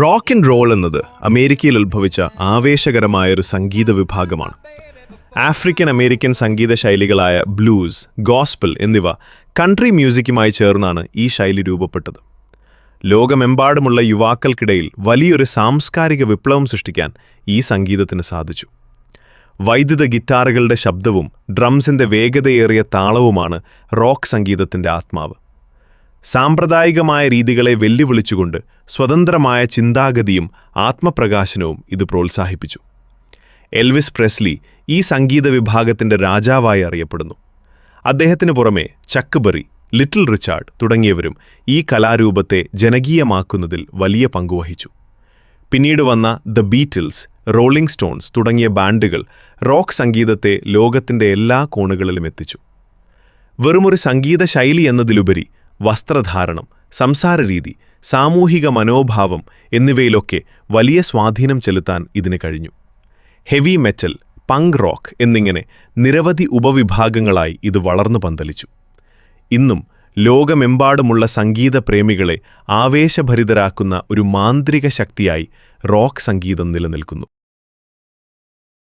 Rock and role എന്നത് അമേരിക്കയിൽ ഉത്ഭവിച്ച ആവേശകരമായ ഒരു സംഗീത വിഭാഗമാണ്. ആഫ്രിക്കൻ അമേരിക്കൻ സംഗീത ശൈലികളായ ബ്ലൂസ് ഗോസ്പിൾ എന്നിവ കൺട്രി മ്യൂസിക്കുമായി ചേർന്നാണ് ഈ ശൈലി രൂപപ്പെട്ടത്. ലോകമെമ്പാടുമുള്ള യുവാക്കൾക്കിടയിൽ വലിയൊരു സാംസ്കാരിക വിപ്ലവം സൃഷ്ടിക്കാൻ ഈ സംഗീതത്തിന് സാധിച്ചു. വൈദ്യുത ഗിറ്റാറുകളുടെ ശബ്ദവും ഡ്രംസിന്റെ വേഗതയേറിയ താളവുമാണ് റോക്ക് സംഗീതത്തിന്റെ ആത്മാവ്. സാമ്പ്രദായികമായ രീതികളെ വെല്ലുവിളിച്ചുകൊണ്ട് സ്വതന്ത്രമായ ചിന്താഗതിയും ആത്മപ്രകാശനവും ഇത് പ്രോത്സാഹിപ്പിച്ചു. എൽവിസ് പ്രെസ്ലി ഈ സംഗീത വിഭാഗത്തിന്റെ രാജാവായി അറിയപ്പെടുന്നു. അദ്ദേഹത്തിനു പുറമെ ചക്കുബറി ലിറ്റിൽ റിച്ചാർഡ് തുടങ്ങിയവരും ഈ കലാരൂപത്തെ ജനകീയമാക്കുന്നതിൽ വലിയ പങ്കുവഹിച്ചു പിന്നീട് വന്ന ദ ബീറ്റിൽസ് റോളിംഗ് സ്റ്റോൺസ് തുടങ്ങിയ ബാൻഡുകൾ റോക്ക് സംഗീതത്തെ ലോകത്തിന്റെ എല്ലാ കോണുകളിലും എത്തിച്ചു. വെറുമൊരു സംഗീത ശൈലി എന്നതിലുപരി വസ്ത്രധാരണം സംസാരരീതി സാമൂഹിക മനോഭാവം എന്നിവയിലൊക്കെ വലിയ സ്വാധീനം ചെലുത്താൻ ഇതിന് കഴിഞ്ഞു. ഹെവി മെറ്റൽ പങ്ക് റോക്ക് എന്നിങ്ങനെ നിരവധി ഉപവിഭാഗങ്ങളായി ഇത് വളർന്നു പന്തലിച്ചു. ഇന്നും ലോകമെമ്പാടുമുള്ള സംഗീത പ്രേമികളെ ആവേശഭരിതരാക്കുന്ന ഒരു മാന്ത്രിക ശക്തിയായി റോക്ക് സംഗീതം നിലനിൽക്കുന്നു.